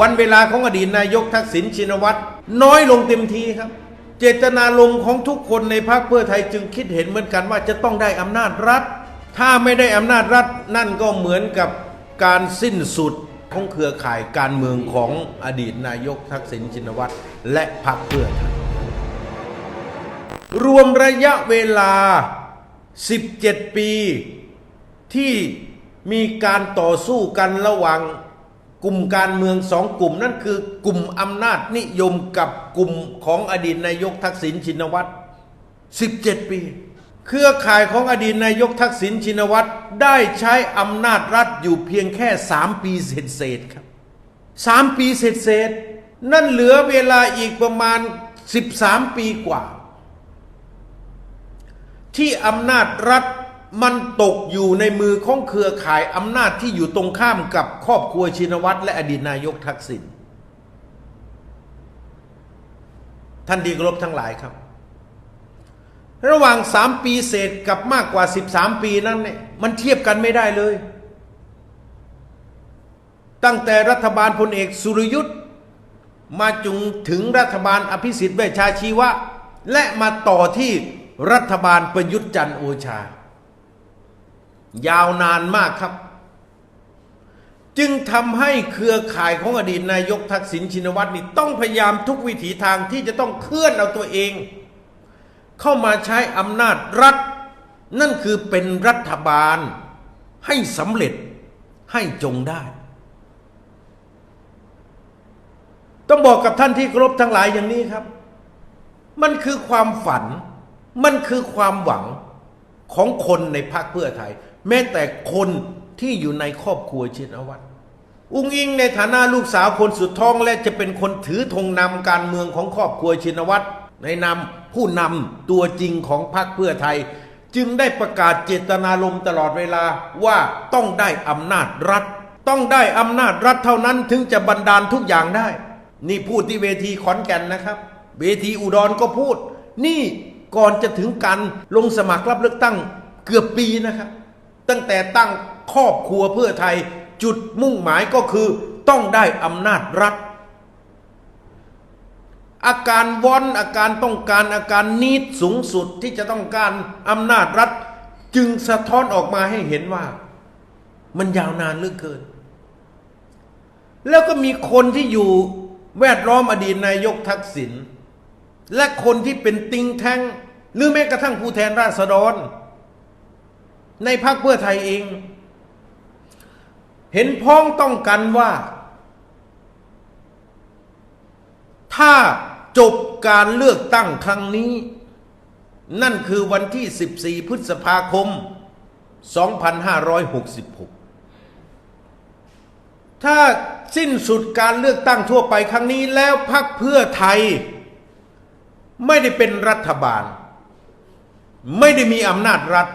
วันเวลาของอดีตนายกทักษิณชินวัตร น้อยลงเต็มทีครับ เจตนารมณ์ของทุกคนในพรรคเพื่อไทยจึงคิดเห็นเหมือนกันว่าจะต้องได้อำนาจรัฐ ถ้าไม่ได้อำนาจรัฐนั่นก็เหมือนกับการสิ้นสุดของเครือข่ายการเมืองของอดีตนายกทักษิณชินวัตร และพรรคเพื่อไทยรวมระยะเวลา 17 ปี ที่มีการต่อสู้กันระหว่าง กลุ่มการเมืองสองกลุ่มนั่นคือกลุ่มอำนาจนิยมกับกลุ่มของอดีตนายกทักษิณชินวัตร 17 ปี เครือข่ายของอดีตนายกทักษิณชินวัตรได้ใช้อำนาจรัฐอยู่เพียงแค่ 3 ปีเศษๆครับ 3 ปีเศษๆนั่นเหลือเวลาอีกประมาณ 13 ปีกว่า ที่อำนาจรัฐ มันตกอยู่ในมือของเครือข่ายอำนาจที่อยู่ตรงข้ามกับครอบครัวชินวัตรและอดีตนายกทักษิณท่านดีกรบทั้งหลายครับ ระหว่างสามปีเศษกับมากกว่า13ปีนั้นเนี่ยมันเทียบกันไม่ได้เลย ตั้งแต่รัฐบาลพลเอกสุรยุทธ์มาจุงถึงรัฐบาลอภิสิทธิ์เวชชาชีวะ และมาต่อที่รัฐบาลประยุทธ์จันทร์โอชา ยาวนานมากครับ จึงทำให้เครือข่ายของอดีตนายกทักษิณชินวัตรนี่ต้องพยายามทุกวิถีทางที่จะต้องเคลื่อนเอาตัวเอง เข้ามาใช้อำนาจรัฐ นั่นคือเป็นรัฐบาล ให้สำเร็จให้จงได้ ต้องบอกกับท่านที่เคารพทั้งหลายอย่างนี้ครับ มันคือความฝัน มันคือความหวังของคนในพรรคเพื่อไทย แม้แต่คนที่อยู่ในครอบครัวชินวัตรอุ้งอิงในฐานะลูกสาวคนสุดท้องและจะเป็นคนถือธงนำการเมืองของครอบครัวชินวัตรในนำผู้นำตัวจริงของพรรคเพื่อไทย จึงได้ประกาศเจตนารมณ์ตลอดเวลาว่าต้องได้อำนาจรัฐ ต้องได้อำนาจรัฐเท่านั้นถึงจะบันดาลทุกอย่างได้ นี่พูดที่เวทีขอนแก่นนะครับ เวทีอุดรก็พูด นี่ก่อนจะถึงการลงสมัครรับเลือกตั้งเกือบปีนะครับ ตั้งแต่ตั้งครอบครัวเพื่อไทยจุดมุ่งหมายก็คือต้องได้อำนาจรัฐ อาการวอนอาการต้องการอาการนิดสูงสุดที่จะต้องการอำนาจรัฐ จึงสะท้อนออกมาให้เห็นว่า มันยาวนานเหลือเกิน แล้วก็มีคนที่อยู่แวดล้อมอดีตนายกทักษิณและคนที่เป็นติงแทงหรือแม้กระทั่งผู้แทนราษฎร ในพรรคเพื่อไทยเอง เห็นพ้องต้องกันว่า ถ้าจบการเลือกตั้งครั้งนี้ นั่นคือวันที่ 14 พฤษภาคม 2566 ถ้าสิ้นสุดการเลือกตั้งทั่วไปครั้งนี้แล้วพรรคเพื่อไทย ไม่ได้เป็นรัฐบาล ไม่ได้มีอำนาจรัฐ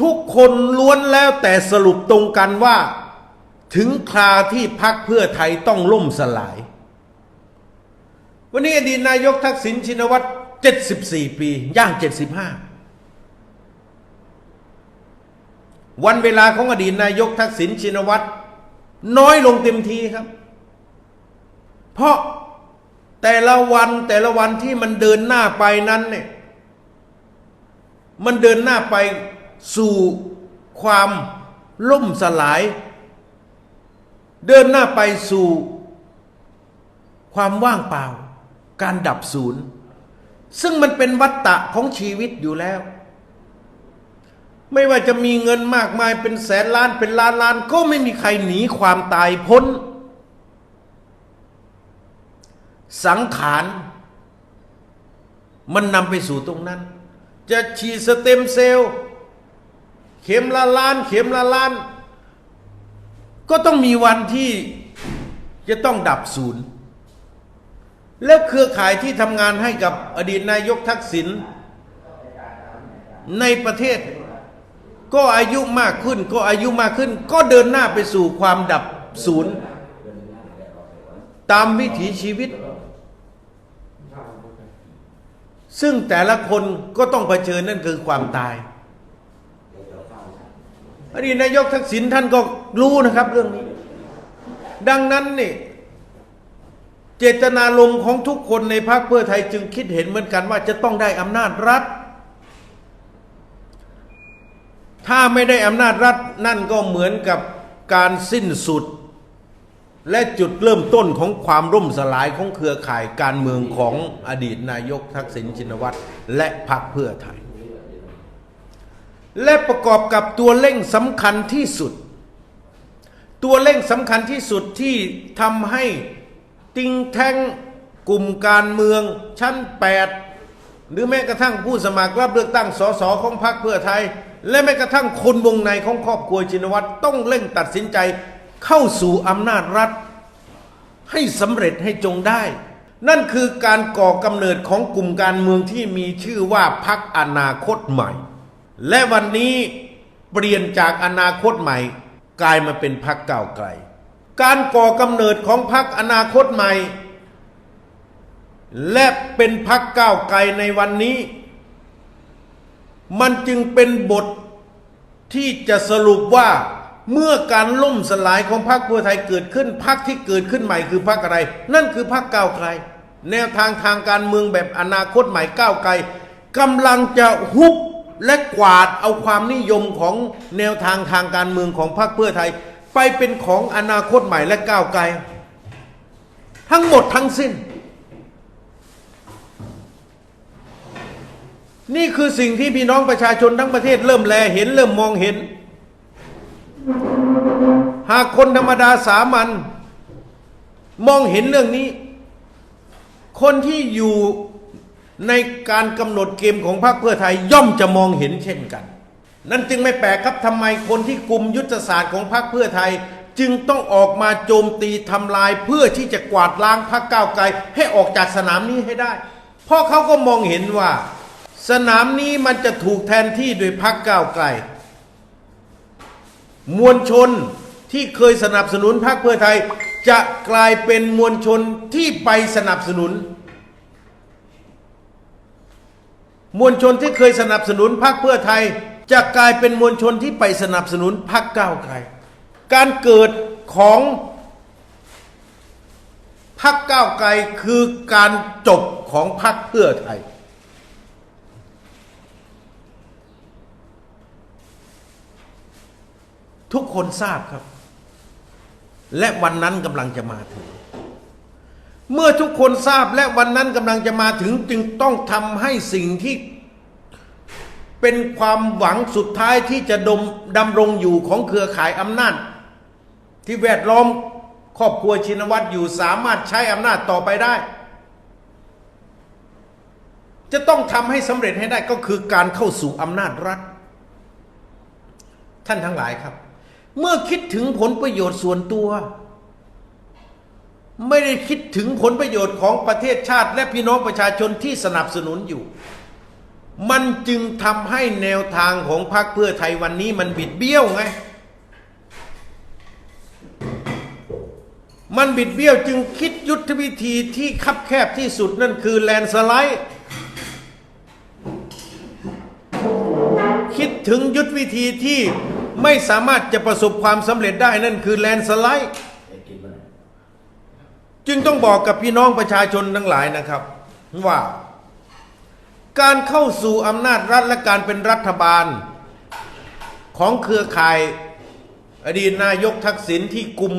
ทุกคนล้วนแล้วแต่สรุปตรงกันว่า ถึงคราที่พักเพื่อไทยต้องล่มสลาย วันนี้อดีตนายกทักษิณชินวัตร 74 ปีย่าง 75 วันเวลาของอดีตนายกทักษิณชินวัตร น้อยลงเต็มทีครับ เพราะแต่ละวันแต่ละวันที่มันเดินหน้าไปนั้นเนี่ยมันเดินหน้าไป สู่ความล่มสลาย เดินหน้าไปสู่ความว่างเปล่า การดับศูนย์ ซึ่งมันเป็นวัฏฏะของชีวิตอยู่แล้ว ไม่ว่าจะมีเงินมากมายเป็นแสนล้านเป็นล้านล้าน ก็ไม่มีใครหนีความตายพ้น สังขารมันนำไปสู่ตรงนั้น จะฉีดสเต็มเซลล์ เข็มละล้าน เข็มละล้าน ก็ต้องมีวันที่จะต้องดับศูนย์ แล้วเครือข่ายที่ทำงานให้กับอดีตนายกทักษิณในประเทศ ก็อายุมากขึ้น ก็อายุมากขึ้น ก็เดินหน้าไปสู่ความดับศูนย์ ตามวิถีชีวิต ซึ่งแต่ละคนก็ต้องเผชิญนั่นคือความตาย อดีตนายกทักษิณท่านก็รู้นะครับเรื่องนี้ ดังนั้นนี่เจตนารมณ์ของทุกคนในพรรคเพื่อไทยจึงคิดเห็นเหมือนกันว่าจะต้องได้อำนาจรัฐ ถ้าไม่ได้อำนาจรัฐนั่นก็เหมือนกับการสิ้นสุด และจุดเริ่มต้นของความร่มสลายของเครือข่ายการเมืองของอดีตนายกทักษิณชินวัตรและพรรคเพื่อไทย และประกอบกับตัวเร่งสำคัญที่สุด ตัวเร่งสำคัญที่สุดที่ทำให้ติงแทงกลุ่มการเมืองชั้น 8 หรือแม้กระทั่งผู้สมัครรับเลือกตั้งสสของพรรคเพื่อไทย และแม้กระทั่งคนวงในของครอบครัวชินวัตรต้องเร่งตัดสินใจเข้าสู่อำนาจรัฐ ให้สำเร็จให้จงได้ นั่นคือการก่อกำเนิดของกลุ่มการเมืองที่มีชื่อว่าพักอนาคตใหม่ และวันนี้เปลี่ยนจากอนาคตใหม่ กลายมาเป็นพักก้าวไกล การก่อกำเนิดของพักอนาคตใหม่ และเป็นพักก้าวไกลในวันนี้ มันจึงเป็นบทที่จะสรุปว่าเมื่อการล่มสลายของพรรคเพื่อไทยเกิดขึ้นพรรคที่เกิดขึ้นใหม่คือพรรคอะไร นั่นคือพรรคก้าวไกล แนวทางทางการเมืองแบบอนาคตใหม่ก้าวไกลกำลังจะฮุบ และกวาดเอาความนิยมของแนวทางทางการเมืองของพรรคเพื่อไทย ไปเป็นของอนาคตใหม่และก้าวไกล ทั้งหมดทั้งสิ้น นี่คือสิ่งที่พี่น้องประชาชนทั้งประเทศเริ่มแลเห็นเริ่มมองเห็น หากคนธรรมดาสามัญมองเห็นเรื่องนี้ คนที่อยู่ ในการกำหนดเกมของพรรคเพื่อไทยย่อมจะมองเห็นเช่นกัน นั่นจึงไม่แปลกครับทำไมคนที่กลุ่มยุทธศาสตร์ของพรรคเพื่อไทย จึงต้องออกมาโจมตีทำลายเพื่อที่จะกวาดล้างพรรคก้าวไกลให้ออกจากสนามนี้ให้ได้ เพราะเขาก็มองเห็นว่า สนามนี้มันจะถูกแทนที่โดยพรรคก้าวไกล มวลชนที่เคยสนับสนุนพรรคเพื่อไทย จะกลายเป็นมวลชนที่ไปสนับสนุน มวลชนที่เคยสนับสนุนพรรคเพื่อไทย จะกลายเป็นมวลชนที่ไปสนับสนุนพรรคก้าวไกล การเกิดของพรรคก้าวไกลคือการจบของพรรคเพื่อไทย ทุกคนทราบครับ และวันนั้นกำลังจะมาถึง เมื่อทุกคนทราบและวันนั้นกำลังจะมาถึงจึงต้องทำให้สิ่งที่เป็นความหวังสุดท้ายที่จะดมดำรงอยู่ของเครือข่ายอำนาจ ที่แวดล้อมครอบครัวชินวัตรอยู่สามารถใช้อำนาจต่อไปได้ จะต้องทำให้สำเร็จให้ได้ก็คือการเข้าสู่อำนาจรัฐ ท่านทั้งหลายครับ เมื่อคิดถึงผลประโยชน์ส่วนตัว ไม่ได้คิดถึงผลประโยชน์ของประเทศชาติ และพี่น้องประชาชนที่สนับสนุนอยู่ มันจึงทำให้แนวทางของพรรคเพื่อไทยวันนี้มันบิดเบี้ยวไง มันบิดเบี้ยวจึงคิดยุทธวิธีที่คับแคบที่สุดนั่นคือแลนสไลด์คิดถึงยุทธวิธีที่ไม่สามารถจะประสบความสำเร็จได้นั่นคือแลนสไลด์ จึงต้องบอกกับพี่น้องประชาชนทั้งหลายนะครับ ว่า การเข้าสู่อำนาจรัฐและการเป็นรัฐบาล ของเครือข่าย อดีตนายกทักษิณที่กลุ่ม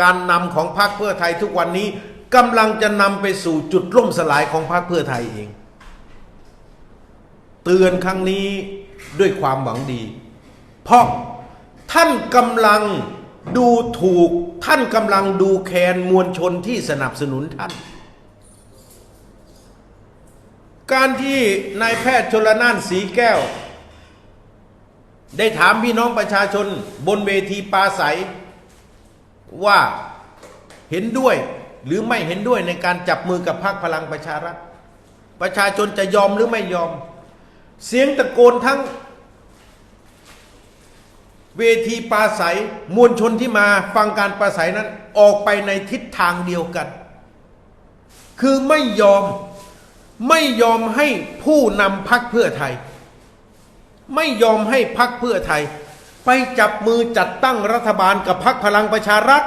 การนำของพรรคเพื่อไทยทุกวันนี้กำลังจะนำไปสู่จุดล่มสลายของพรรคเพื่อไทยเอง เตือนครั้งนี้ด้วยความหวังดี เพราะท่านกำลัง ดูถูกท่านกำลังดูแคลนมวลชนที่สนับสนุนท่าน การที่นายแพทย์ชลนานสีแก้ว ได้ถามพี่น้องประชาชนบนเวทีปราศัย ว่าเห็นด้วยหรือไม่เห็นด้วยในการจับมือกับพรรคพลังประชารัฐ ประชาชนจะยอมหรือไม่ยอม เสียงตะโกนทั้ง เวทีปราศัยมวลชนที่มาฟังการปราศัยนั้นออกไปในทิศทางเดียวกัน คือไม่ยอมไม่ยอมให้ผู้นำพักเพื่อไทย ไม่ยอมให้พักเพื่อไทย ไปจับมือจัดตั้งรัฐบาลกับพักพลังประชารัฐ